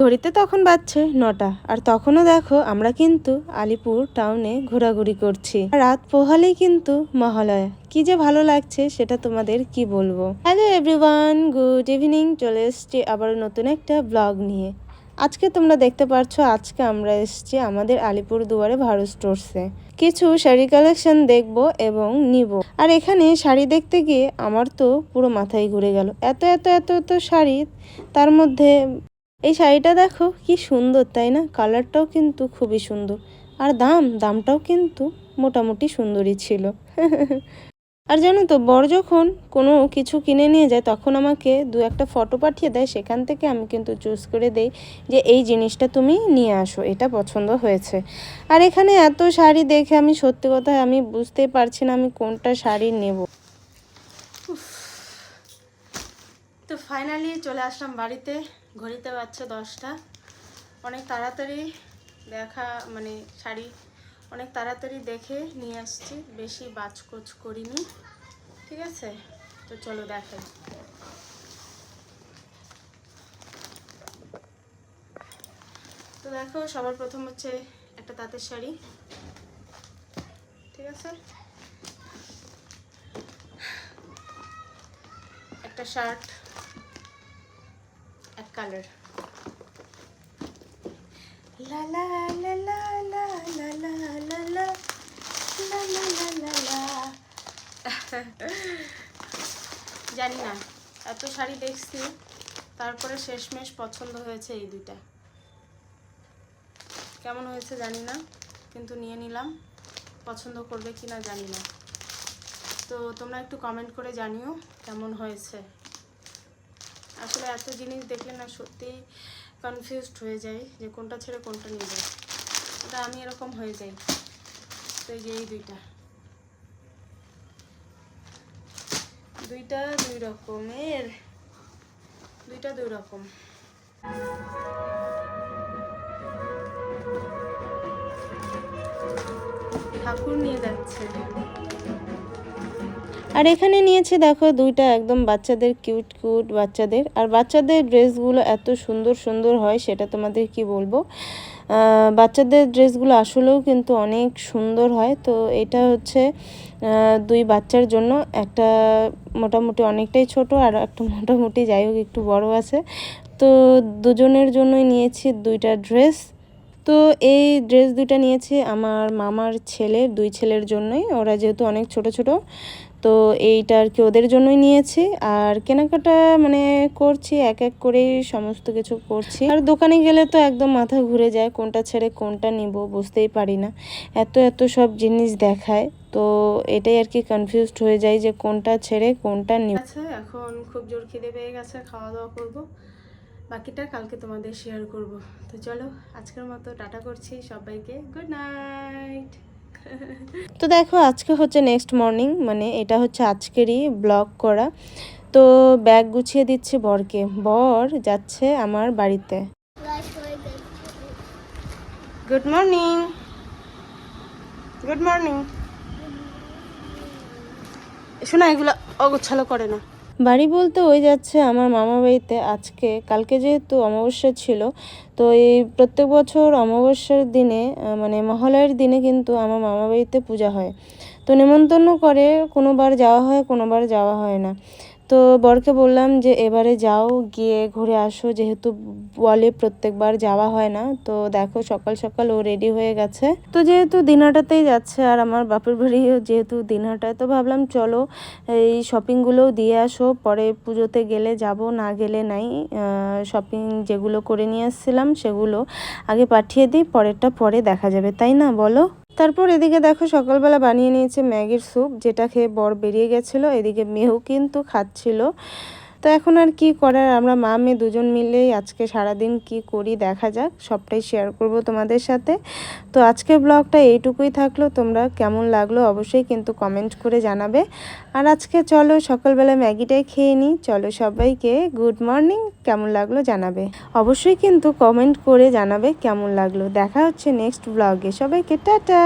ঘড়িতে তখন বাজছে নটা, আর তখনও দেখো আমরা কিন্তু আলিপুর টাউনে ঘোরাঘুরি করছি। রাত পোহালেই কিন্তু মহালয়া। কি যে ভালো লাগছে সেটা তোমাদের কি বলব? হ্যালো এভরিওয়ান গুড ইভিনিং চলে এসছি আবার নতুন একটা ব্লগ নিয়ে। আজকে তোমরা দেখতে পাচ্ছ আজকে আমরা এসেছি আমাদের আলিপুর দুয়ারে ভারত স্টোরসে কিছু শাড়ি কালেকশন দেখব এবং নিব। আর এখানে শাড়ি দেখতে গিয়ে আমার তো পুরো মাথায় ঘুরে গেল। এত এত এত এত শাড়ি, তার মধ্যে এই শাড়িটা দেখো, কি সুন্দর, তাই না? কালারটাও কিন্তু খুবই সুন্দর। আর দাম, দামটাও কিন্তু মোটামুটি সুন্দরই ছিল। আর জানো তো, বর যখন কোনো কিছু কিনে নিয়ে যায়, তখন আমাকে দু একটা ফটো পাঠিয়ে দেয়। সেখান থেকে আমি কিন্তু চুজ করে দেই যে, এই জিনিসটা তুমি নিয়ে আসো, এটা পছন্দ হয়েছে। আর এখানে এত শাড়ি দেখে আমি সত্যি কথা আমি বুঝতেই পারছি না আমি কোনটা শাড়ি নেব। তো ফাইনালি চলে আসলাম বাড়িতে। ঘড়িতে বাজছে দশটা। অনেক তাড়াতাড়ি দেখা মানে শাড়ি অনেক তাড়াতাড়ি দেখে নিয়ে আসছি। বেশি বাজকোচ করিনি। ঠিক আছে? তো চলো দেখাই। তো দেখো, সবার প্রথম হচ্ছে একটা তাঁতের শাড়ি। ঠিক আছে? একটা শার্ট। কালার লা লা লা লা লা লা লা লা লা লা লা লা লা জানি না এত শাড়ি দেখছি তারপরে শেষমেশ পছন্দ হয়েছে এই দুইটা কেমন হয়েছে জানি না কিন্তু নিয়ে নিলাম পছন্দ করবে কি না জানি না তো তোমরা একটু কমেন্ট করে জানিও কেমন হয়েছে আসলে এত জিনিস দেখলে না সত্যিই কনফিউজড হয়ে যায় যে কোনটা ছেড়ে কোনটা নিয়ে যায় ওটা আমি এরকম হয়ে যাই। তো এই এই দুইটা। দুইটা দুই রকমের। দুইটা দুই রকম। ঠাকুর নিয়ে যাচ্ছে। আর এখানে নিয়েছে দেখো দুইটা একদম বাচ্চাদের কিউট কিউট বাচ্চাদের। আর বাচ্চাদের ড্রেসগুলো এত সুন্দর সুন্দর হয়, সেটা তোমাদের কি বলব? বাচ্চাদের ড্রেসগুলো আসলেও কিন্তু অনেক সুন্দর হয়। তো এটা হচ্ছে দুই বাচ্চার জন্য। একটা মোটামুটি অনেকটাই ছোট আর একটা মোটামুটি যাই হোক একটু বড় আছে। তো দুজনের জন্যই নিয়েছি দুইটা ড্রেস। তো এই ড্রেস দুইটা নিয়েছি আমার মামার ছেলে দুই ছেলের জন্যই। ওরা যেহেতু অনেক ছোট ছোট তো এইটা আর কি ওদের জন্যই নিয়েছি। আর কেনাকাটা মানে করছি, এক এক করেই সমস্ত কিছু করছি। আর দোকানে গেলে তো একদম মাথা ঘুরে যায়, কোনটা ছেড়ে কোনটা নিব বুঝতেই পারি না। এত এত সব জিনিস দেখায়, তো এটাই আর কি কনফিউজড হয়ে যায় যে কোনটা ছেড়ে কোনটা নিব। আচ্ছা এখন খুব জোর খিদে পেয়ে গেছে খাওয়া দাওয়া করব। বাকিটা কালকে তোমাদের শেয়ার করব। তো চলো, আজকের মতো টাটা করছি সবাইকে। গুড নাইট তো দেখো, আজকে হচ্ছে নেক্সট মর্নিং মানে এটা হচ্ছে আজকেরই ব্লগ করা। তো ব্যাগ গুছিয়ে দিচ্ছি বরকে। বর যাচ্ছে আমার বাড়িতে। গুড মর্নিং গুড মর্নিং শোনা, এগুলো অগোছালো করে না। বাড়ি বলতে ওই যাচ্ছে আমার মামা বাড়িতে আজকে। কালকে যেহেতু অমাবস্যা ছিল, তো এই প্রত্যেক বছর অমাবস্যার দিনে মানে মহালয়ের দিনে কিন্তু আমার মামা বাড়িতে পূজা হয়। তো নেমন্তন্ন করে কোনোবার যাওয়া হয়, কোনোবার যাওয়া হয় না। তো বরকে বললাম যে এবারে যাও, গিয়ে ঘুরে আসো। যেহেতু বলে প্রত্যেকবার যাওয়া হয় না, তো দেখো সকাল সকাল ও রেডি হয়ে গেছে। তো যেহেতু দিনহাটাতেই যাচ্ছে আর আমার বাপের বাড়িও যেহেতু দিনহাটায়, তো ভাবলাম চলো এই শপিংগুলোও দিয়ে আসো। পরে পুজোতে গেলে যাব, না গেলে নাই। শপিং যেগুলো করে নিয়ে আসছিলাম সেগুলো আগে পাঠিয়ে দিই, পরেরটা পরে দেখা যাবে। তাই না? বলো। তারপর এদিকে দেখো সকালবেলা বানিয়ে নিয়েছে ম্যাগির স্যুপ, যেটা খেয়ে বর বেরিয়ে গেছিল। এদিকে মেহু কিন্তু খাচ্ছিল। তো এখন আর কি করার? আমরা মা, মেয়ে দুজন মিলেই আজকে সারাদিন কি করি দেখা যাক, সবটাই শেয়ার করব তোমাদের সাথে। তো আজকের ব্লগটা এইটুকুই থাকল, তোমরা কেমন লাগল অবশ্যই কিন্তু কমেন্ট করে জানাবে। আর আজকে চলো সকালবেলা ম্যাগিটাই খেয়ে নিই, চলো সবাইকে গুড মর্নিং কেমন লাগল জানাবে। অবশ্যই কিন্তু কমেন্ট করে জানাবে কেমন লাগল। দেখা হচ্ছে নেক্সট ব্লগে সবাইকে টাটা!